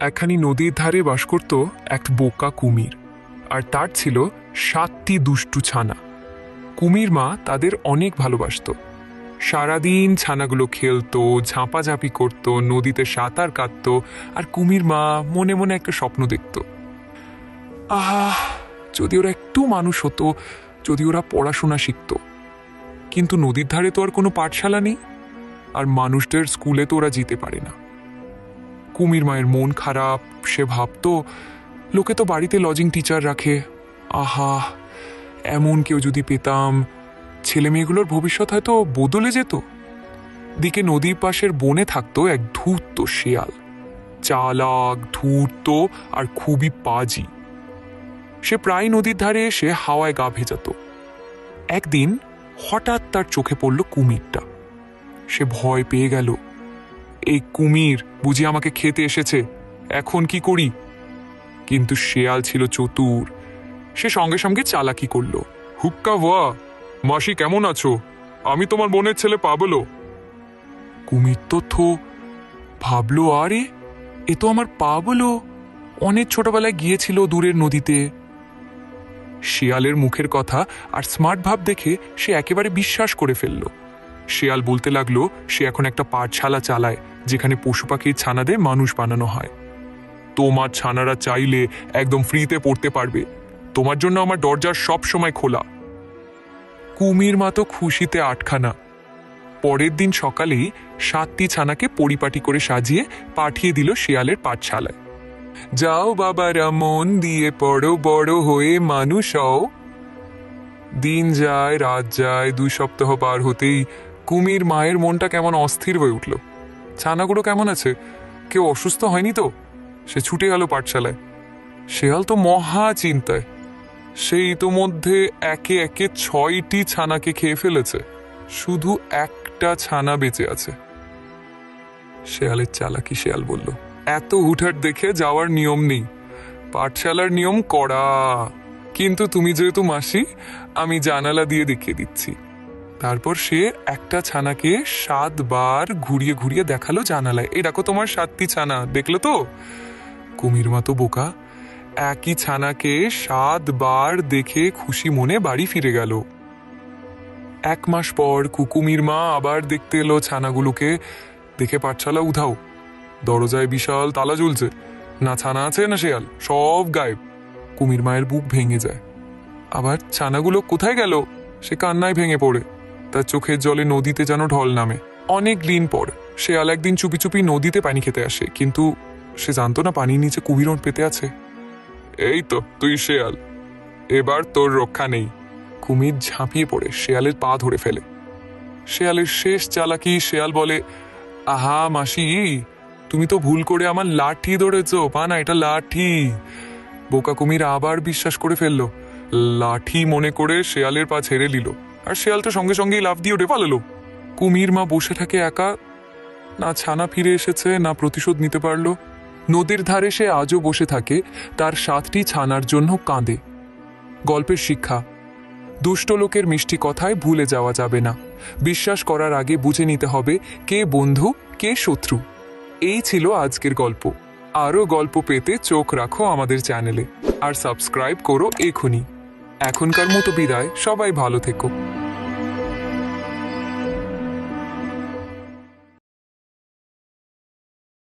একখানি নদীর ধারে বাস করত এক বোকা কুমির, আর তার ছিল সাতটি দুষ্টু ছানা। কুমির মা তাদের অনেক ভালোবাসত। সারাদিন ছানাগুলো খেলতো, ঝাঁপাঝাঁপি করত, নদীতে সাঁতার কাটত, আর কুমির মা মনে মনে একটা স্বপ্ন দেখত। আহ, যদি ওরা একটু মানুষ হতো, যদি ওরা পড়াশোনা শিখত। কিন্তু নদীর ধারে তো আর কোনো পাঠশালা নেই। আর মানুষদের স্কুলে তো ওরা যেতে পারে না। কুমির মায়ের মন খারাপ, সে ভাবতো, লোকে তো বাড়িতে লজিং টিচার রাখে। আহা, এমন কেউ যদি পেতাম ছেলে মেয়েগুলোর ভবিষ্যৎ হয়তো বদলে যেত। দিকে নদীর পাশের বনে থাকতো এক ধূর্ত শেয়াল। চালাক, ধূর্ত আর খুবই পাজি। সে প্রায় নদীর ধারে এসে হাওয়ায় গা ভেজাত। একদিন হঠাৎ তার চোখে পড়ল কুমিরটা। সে ভয় পেয়ে গেল। এই কুমির বুঝি আমাকে খেতে এসেছে, এখন কি করি? কিন্তু শেয়াল ছিল চতুর। সে সঙ্গে সঙ্গে চালাকি করল। হুক্কা ওয়া, মাসি কেমন আছো? আমি তোমার বোনের ছেলে পাবলো। কুমির তো থো ভাবলো, আরে, এ তো আমার পাবলো। অনেক ছোটবেলায় গিয়েছিল দূরের নদীতে। শিয়ালের মুখের কথা আর স্মার্ট ভাব দেখে সে একেবারে বিশ্বাস করে ফেলল। শিয়াল বলতে লাগল, সে এখন একটা পাঠশালা চালায়, যেখানে পশু পাখির ছানাদের মানুষ বানানো হয়। তোমার ছানারা চাইলে একদম ফ্রিতে পড়তে পারবে। তোমার জন্য আমার দরজার সব সময় খোলা। কুমির মা তো খুশিতে আটখানা। পরের দিন সকালেই সাতটি ছানাকে পরিপাটি করে সাজিয়ে পাঠিয়ে দিল শিয়ালের পাঠশালায়। যাও বাবারা, মন দিয়ে পড়ো, বড় হয়ে মানুষ দিন যায়, রাত যায়, দুই সপ্তাহ পার হতেই কুমির মায়ের মনটা কেমন অস্থির হয়ে উঠল। ছানাগুলো কেমন আছে? কেউ অসুস্থ হয়নি তো? সে ছুটে গেল পাঠশালায়। শেয়াল তো মহা চিন্তায়। সে ইতোমধ্যে একে একে ছয়টি ছানাকে খেয়ে ফেলেছে। শুধু একটা ছানা বেঁচে আছে। শেয়ালের চালাকি শেয়াল বলল, এত হুটহাট দেখে যাওয়ার নিয়ম নেই। পাঠশালার নিয়ম কড়া। কিন্তু তুমি যেহেতু মাসি, আমি জানালা দিয়ে দেখিয়ে দিচ্ছি। তারপর সে একটা ছানাকে সাতবার ঘুরিয়ে ঘুরিয়ে দেখাল জানালায়। এই দেখো তোমার সাতটি ছানা, দেখল তো? কুমির মা তো বোকা একই ছানাকে সাতবার দেখে খুশি মনে বাড়ি ফিরে গেল। এক মাস পর কুকুমির মা আবার দেখতে এলো ছানাগুলোকে। দেখে পাঠশালা উধাও। দরজায় বিশাল তালা ঝুলছে না ছানা আছে, না শেয়াল, সব গায়েব। কুমির মায়ের বুক ভেঙে যায়। আবার ছানাগুলো কোথায় গেল? সে কান্নায় ভেঙে পড়ে। তার চোখের জলে নদীতে যেন ঢল নামে। অনেক দিন পর শেয়াল একদিন চুপি চুপি নদীতে পানি খেতে আসে, কিন্তু সে জানতো না পানির নিচে কুমিরন পেতে আছে। এই তো, তুই শেয়াল। এবার তোর রক্ষা নেই। কুমির ঝাঁপিয়ে পড়ে শেয়ালের পা ধরে ফেলে। শেয়ালের শেষ চালাকি শেয়াল বলে, আহা মাসি, তুমি তো ভুল করে আমার লাঠি ধরেছ, পা না, এটা লাঠি। বোকা কুমির আবার বিশ্বাস করে ফেলল। লাঠি মনে করে শেয়ালের পা ছেড়ে নিল আর শেয়াল তো সঙ্গে সঙ্গেই লাফ দিয়ে উঠে পালালো। কুমির মা বসে থাকে একা। না ছানা ফিরে এসেছে, না প্রতিশোধ নিতে পারল। নদীর ধারে সে আজও বসে থাকে, তার সাতটি ছানার জন্য কাঁদে। গল্পের শিক্ষা, দুষ্ট লোকের মিষ্টি কথায় ভুলে যাওয়া যাবে না। বিশ্বাস করার আগে বুঝে নিতে হবে, কে বন্ধু, কে শত্রু। এই ছিল আজকের গল্প। আরও গল্প পেতে চোখ রাখো আমাদের চ্যানেলে। আর সাবস্ক্রাইব করো এখনই। এখনকার মতো বিদায়, সবাই ভালো থেকো।